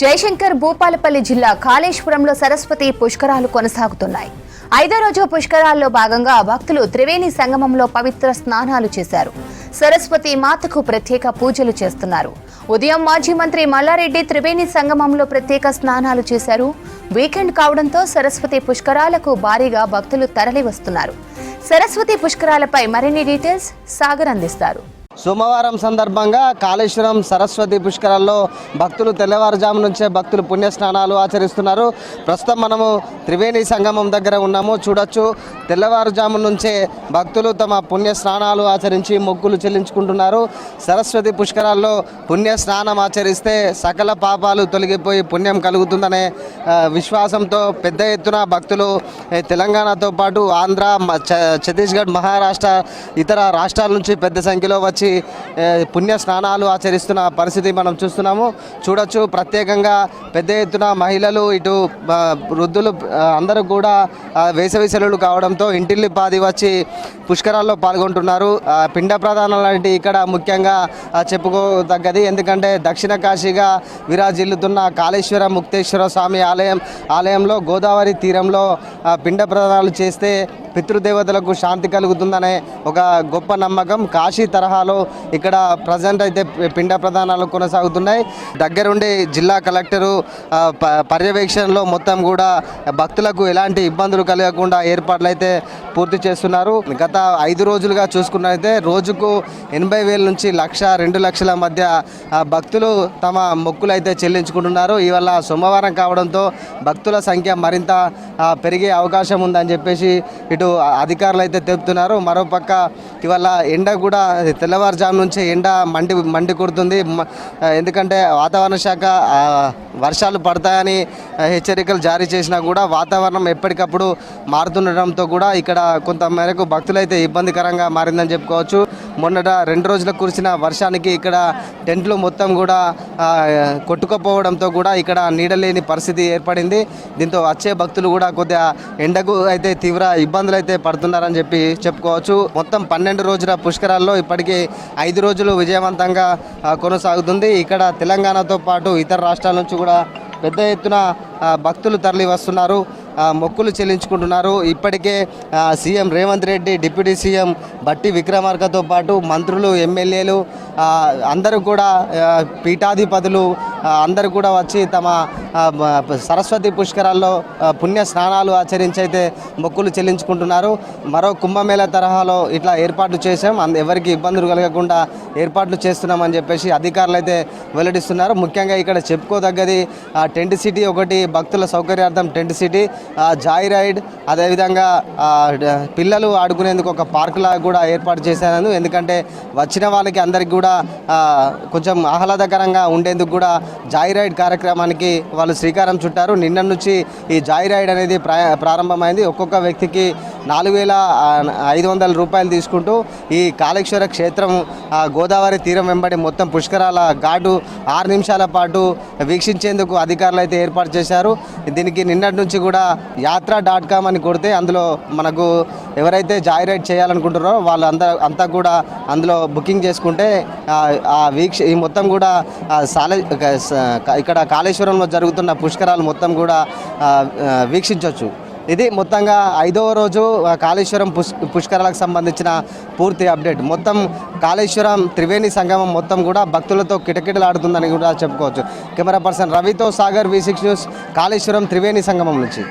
జయశంకర్ భూపాలపల్లి జిల్లా కాళేశ్వరంలో సరస్వతి పుష్కరాలు కొనసాగుతున్నాయి. ఐదో రోజు పుష్కరాల్లో భాగంగా భక్తులు త్రివేణి సంగమంలో పవిత్ర స్నానాలు చేశారు. సరస్వతి మాతకు ప్రత్యేక పూజలు చేస్తున్నారు. ఉదయం మాజీ మంత్రి మల్లారెడ్డి త్రివేణి సంగమంలో ప్రత్యేక స్నానాలు చేశారు. వీకెండ్ కావడంతో సరస్వతి పుష్కరాలకు భారీగా భక్తులు తరలి వస్తున్నారు సరస్వతి పుష్కరాలపై మరిన్ని డీటెయిల్స్ సాగర్ అందిస్తారు. సోమవారం సందర్భంగా కాళేశ్వరం సరస్వతి పుష్కరాల్లో భక్తులు తెల్లవారుజాము నుంచే భక్తులు పుణ్యస్నానాలు ఆచరిస్తున్నారు. ప్రస్తుతం మనము త్రివేణి సంగమం దగ్గర ఉన్నాము. చూడొచ్చు. తెల్లవారుజాము నుంచే భక్తులు తమ పుణ్య స్నానాలు ఆచరించి మొక్కులు చెల్లించుకుంటున్నారు. సరస్వతి పుష్కరాల్లో పుణ్య స్నానం ఆచరిస్తే సకల పాపాలు తొలగిపోయి పుణ్యం కలుగుతుందనే విశ్వాసంతో పెద్ద ఎత్తున భక్తులు తెలంగాణతో పాటు ఆంధ్ర మ- ఛత్తీస్గఢ్ మహారాష్ట్ర ఇతర రాష్ట్రాల నుంచి పెద్ద సంఖ్యలో వచ్చి ఏ, పుణ్య స్నానాలు ఆచరిస్తున్న పరిస్థితి మనం చూస్తున్నాము. చూడొచ్చు ప్రత్యేకంగా పెద్ద ఎత్తున మహిళలు ఇటు వృద్ధులు అందరూ కూడా వేసవి సెలవులు కావడంతో ఇంటిల్లి పాది వచ్చి పుష్కరాల్లో పాల్గొంటున్నారు. పిండ ప్రధానం లాంటి ఇక్కడ ముఖ్యంగా చెప్పుకోదగ్గది. ఎందుకంటే దక్షిణ కాశీగా విరాజిల్లుతున్న కాళేశ్వర ముక్తేశ్వర స్వామి ఆలయం ఆలయంలో గోదావరి తీరంలో పిండ ప్రదానాలు చేస్తే పితృదేవతలకు శాంతి కలుగుతుందనే ఒక గొప్ప నమ్మకం. కాశీ తరహాలో ఇక్కడ ప్రజెంట్ అయితే పిండ ప్రధానాలు కొనసాగుతున్నాయి. దగ్గరుండి జిల్లా కలెక్టరు పర్యవేక్షణలో మొత్తం కూడా భక్తులకు ఎలాంటి ఇబ్బందులు కలగకుండా ఏర్పాట్లు అయితే పూర్తి చేస్తున్నారు. గత ఐదు రోజులుగా చూసుకున్నట్లయితే రోజుకు ఎనభై వేల నుంచి లక్ష రెండు లక్షల మధ్య భక్తులు తమ మొక్కులు అయితే చెల్లించుకుంటున్నారు. ఇవాళ సోమవారం కావడంతో భక్తుల సంఖ్య మరింత పెరిగే అవకాశం ఉందని చెప్పేసి ఇటు అధికారులు అయితే తెలుపుతున్నారు. మరోపక్క ఇవాళ ఎండ కూడా తెల్ల తెల్లవారుజాము నుంచి ఎండ మండి మండి కొడుతుంది. ఎందుకంటే వాతావరణ శాఖ వర్షాలు పడతాయని హెచ్చరికలు జారీ చేసినా కూడా వాతావరణం ఎప్పటికప్పుడు మారుతుండటంతో కూడా ఇక్కడ కొంతమేరకు భక్తులైతే ఇబ్బందికరంగా మారిందని చెప్పుకోవచ్చు. మొన్నట రెండు రోజులకు కురిసిన వర్షానికి ఇక్కడ టెంట్లు మొత్తం కూడా కొట్టుకుపోవడంతో కూడా ఇక్కడ నీడలేని పరిస్థితి ఏర్పడింది. దీంతో వచ్చే భక్తులు కూడా కొద్దిగా ఎండకు అయితే తీవ్ర ఇబ్బందులు అయితే పడుతున్నారని చెప్పి చెప్పుకోవచ్చు. మొత్తం పన్నెండు రోజుల పుష్కరాల్లో ఇప్పటికీ ఐదు రోజులు విజయవంతంగా కొనసాగుతుంది. ఇక్కడ తెలంగాణతో పాటు ఇతర రాష్ట్రాల నుంచి కూడా పెద్ద ఎత్తున భక్తులు తరలి వస్తున్నారు మొక్కులు చెల్లించుకుంటున్నారు. ఇప్పటికే CM Revanth Reddy deputy CM Bhatti విక్రమార్కతో పాటు మంత్రులు ఎమ్మెల్యేలు అందరూ కూడా పీఠాధిపతులు అందరూ కూడా వచ్చి తమ సరస్వతి పుష్కరాల్లో పుణ్య స్నానాలు ఆచరించి అయితే మొక్కులు చెల్లించుకుంటున్నారు. మరో కుంభమేళ తరహాలో ఇట్లా ఏర్పాట్లు చేసాం అంద ఎవరికి ఇబ్బందులు కలగకుండా ఏర్పాట్లు చేస్తున్నామని చెప్పేసి అధికారులు అయితే వెల్లడిస్తున్నారు. ముఖ్యంగా ఇక్కడ చెప్పుకోదగ్గది టెంట్ సిటీ ఒకటి భక్తుల సౌకర్యార్థం టెంట్ సిటీ జాయ్ రైడ్ అదేవిధంగా పిల్లలు ఆడుకునేందుకు ఒక పార్క్ లాగా కూడా ఏర్పాటు చేశాను ఎందుకంటే వచ్చిన వాళ్ళకి అందరికి కూడా కూడా కొంచెం ఆహ్లాదకరంగా ఉండేందుకు కూడా జాయ్ రైడ్ కార్యక్రమానికి వాళ్ళు శ్రీకారం చుట్టారు. నిన్న నుంచి ఈ జాయ్ రైడ్ అనేది ప్రారంభమైంది. ఒక్కొక్క వ్యక్తికి నాలుగు వేల ఐదు వందల రూపాయలు తీసుకుంటూ ఈ కాళేశ్వర క్షేత్రం గోదావరి తీరం వెంబడి మొత్తం పుష్కరాల ఘాటు ఆరు నిమిషాల పాటు వీక్షించేందుకు అధికారులు అయితే ఏర్పాటు చేశారు. దీనికి నిన్నటి నుంచి కూడా యాత్ర డాట్ కామ్ అని కొడితే అందులో మనకు ఎవరైతే జాయ్ రైడ్ చేయాలనుకుంటారో వాళ్ళు అంతా అంతా కూడా అందులో బుకింగ్ చేసుకుంటే ఆ, వీక్ష ఈ మొత్తం కూడా సాలే ఇక్కడ కాళేశ్వరంలో జరుగుతున్న పుష్కరాలు మొత్తం కూడా వీక్షించవచ్చు ఇది మొత్తంగా ఐదవ రోజు కాళేశ్వరం పుష్ పుష్కరాలకు సంబంధించిన పూర్తి అప్డేట్. మొత్తం కాళేశ్వరం త్రివేణి సంగమం మొత్తం కూడా భక్తులతో కిటకిటలాడుతుందని కూడా చెప్పుకోవచ్చు. కెమెరా పర్సన్ రవితో Sagar V six news Kaleshwaram Triveni Sangamam నుంచి.